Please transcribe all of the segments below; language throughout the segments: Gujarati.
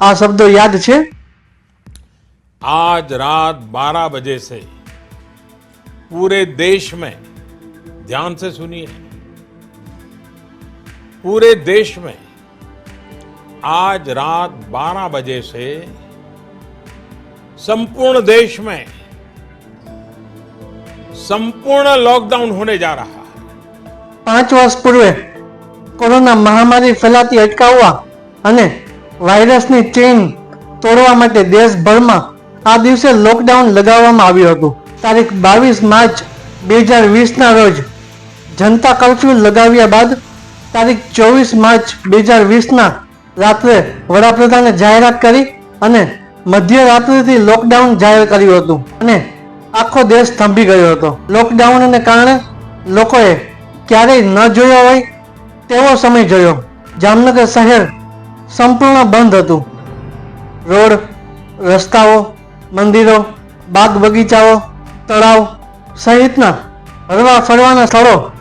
આ શબ્દો યાદ છે आज रात 12 बजे से पूरे देश में ध्यान से सुनिए पूरे देश में आज रात 12 बजे से संपूर्ण देश में संपूर्ण लॉकडाउन होने जा रहा है પાંચ વર્ષ પૂર્વે કોરોના મહામારી ફેલાતી અટકાવવા અને વાયરસની ચેઇન તોડવા માટે દેશભરમાં આ દિવસે લોકડાઉન લગાવવામાં આવ્યું હતું. તારીખ બાવીસ માર્ચ બે હજાર વીસના રોજ જનતા કર્ફ્યુ લગાવ્યા બાદ તારીખ ચોવીસ માર્ચ બે હજાર વીસના રાત્રે વડાપ્રધાને જાહેરાત કરી અને મધ્યરાત્રિથી લોકડાઉન જાહેર કર્યું હતું અને આખો દેશ થંભી ગયો હતો. લોકડાઉનને કારણે લોકોએ ક્યારેય ન જોયો હોય તેવો સમય જોયો. જામનગર શહેર સંપૂર્ણ બંધ હતું. રોડ, રસ્તાઓ, મંદિરો, બાગ બગીચાઓ, તળાવ સહિતના હરવા ફરવાના સ્થળો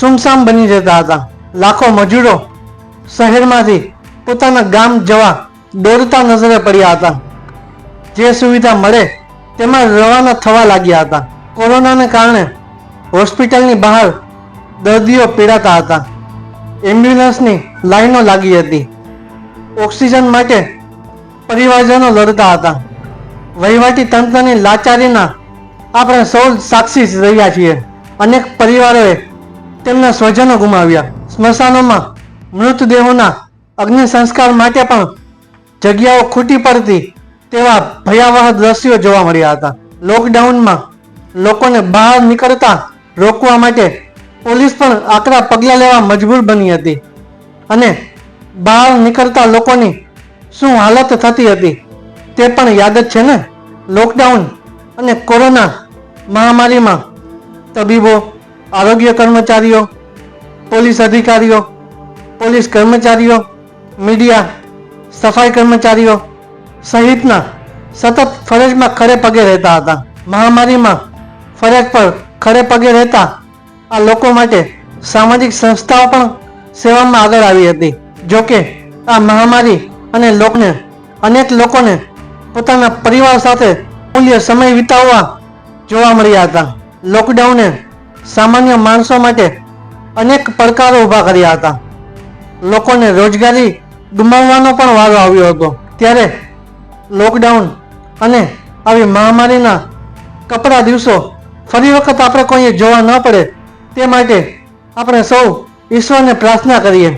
સુમસામ બની જતા હતા. લાખો મજૂરો શહેરમાંથી પોતાના ગામ જવા દોડતા નજરે પડ્યા હતા. જે સુવિધા મળે તેમાં રવાના થવા લાગ્યા હતા. કોરોનાને કારણે હોસ્પિટલની બહાર દર્દીઓ પીડાતા હતા. એમ્બ્યુલન્સની લાઈનો લાગી હતી. ઓક્સિજન માટે પરિવારજનો લડતા હતા. વહીવટી તંત્રની લાચારીના આપણે સૌ સાક્ષી રહ્યા છીએ. અનેક પરિવારોએ તેમના સ્વજનો ગુમાવ્યા. સ્મશાનોમાં મૃતદેહોના અગ્નિ સંસ્કાર માટે પણ જગ્યાઓ ખૂટી પડતી તેવા ભયાવહ દ્રશ્યો જોવા મળ્યા હતા. લોકડાઉનમાં લોકોને બહાર નીકળતા રોકવા માટે પોલીસ પણ આકરા પગલાં લેવા મજબૂર બની હતી. અને બહાર નીકળતા લોકોની શું હાલત થતી હતી તે પણ યાદ જ છે ને? લોકડાઉન અને કોરોના મહામારીમાં તબીબો, આરોગ્ય કર્મચારીઓ, પોલીસ અધિકારીઓ, પોલીસ કર્મચારીઓ, મીડિયા, સફાઈ કર્મચારીઓ સહિતના સતત ફરજમાં ખડે પગે રહેતા હતા. મહામારીમાં ફરજ પર ખડે પગે રહેતા આ લોકો માટે સામાજિક સંસ્થાઓ પણ સેવામાં આગળ આવી હતી. જોકે આ મહામારી અને લોકને, અનેક લોકોને પોતાના પરિવાર સાથે મૂલ્ય સમય વિતાવવા જોવા મળ્યા હતા. લોકડાઉને સામાન્ય માણસો માટે અનેક પડકારો ઊભા કર્યા હતા. લોકોને રોજગારી ગુમાવવાનો પણ વારો આવ્યો હતો. ત્યારે લોકડાઉન અને આવી મહામારીના કપરા દિવસો ફરી વખત આપણે કોઈએ જોવા ન પડે તે માટે આપણે સૌ ઈશ્વરને પ્રાર્થના કરીએ.